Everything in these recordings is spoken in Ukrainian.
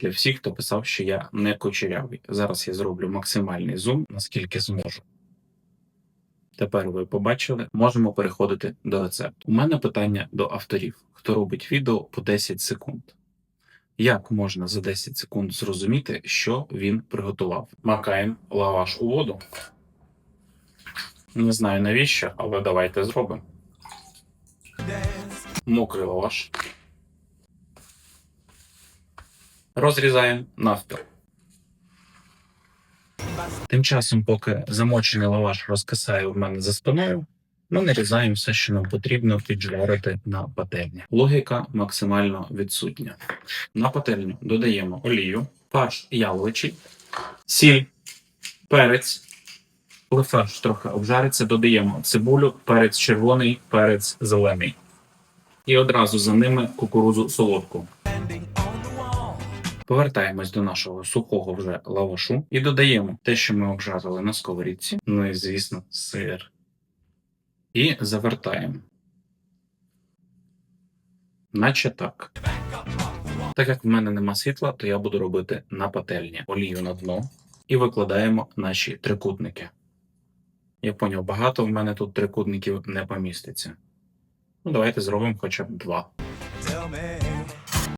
Для всіх, хто писав, що я не кучерявий. Зараз я зроблю максимальний зум, наскільки зможу. Тепер ви побачили, можемо переходити до рецепту. У мене питання до авторів, хто робить відео по 10 секунд. Як можна за 10 секунд зрозуміти, що він приготував? Макаємо лаваш у воду. Не знаю навіщо, але давайте зробимо. Мокрий лаваш. Розрізаємо навпіл. Тим часом, поки замочений лаваш розкисає в мене за спиною, ми нарізаємо все, що нам потрібно піджарити на пательні. Логіка максимально відсутня. На пательню додаємо олію, фарш яловичий, сіль, перець. Коли фарш трохи обжариться, додаємо цибулю, перець червоний, перець зелений. І одразу за ними кукурудзу солодку. Повертаємось до нашого сухого вже лавашу і додаємо те, що ми обжарили на сковорідці. Ну і, звісно, сир. І завертаємо. Наче так. Так як в мене нема світла, то я буду робити на пательні олію на дно і викладаємо наші трикутники. Я поняв, багато в мене тут трикутників не поміститься. Ну, давайте зробимо хоча б два.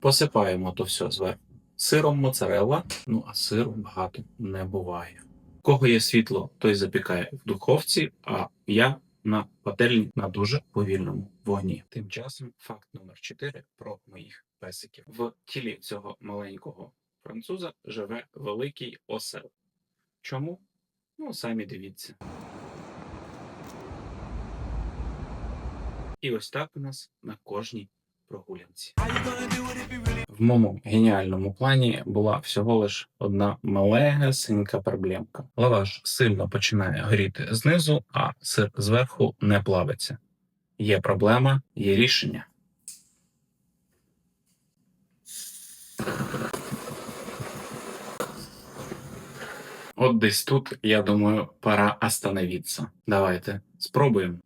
Посипаємо то все зверху сиром моцарелла, ну а сиру багато не буває. У кого є світло, той запікає в духовці, а я на пательні на дуже повільному вогні. Тим часом факт номер 4 про моїх песиків. В тілі цього маленького француза живе великий осел. Чому? Ну, самі дивіться. І ось так у нас на кожній прогулянці. В моєму геніальному плані була всього лиш одна малесенька проблемка. Лаваш сильно починає горіти знизу, а сир зверху не плавиться. Є проблема, є рішення. От десь тут, я думаю, пора остановитися. Давайте спробуємо.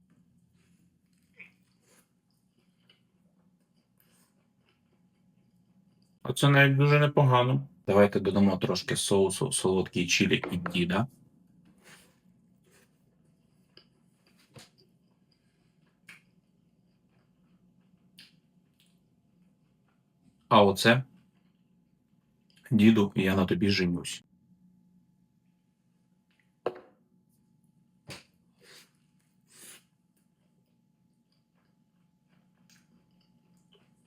Оце навіть дуже непогано. Давайте додамо трошки соусу солодкий чилі і діда. А оце діду, я на тобі женюсь.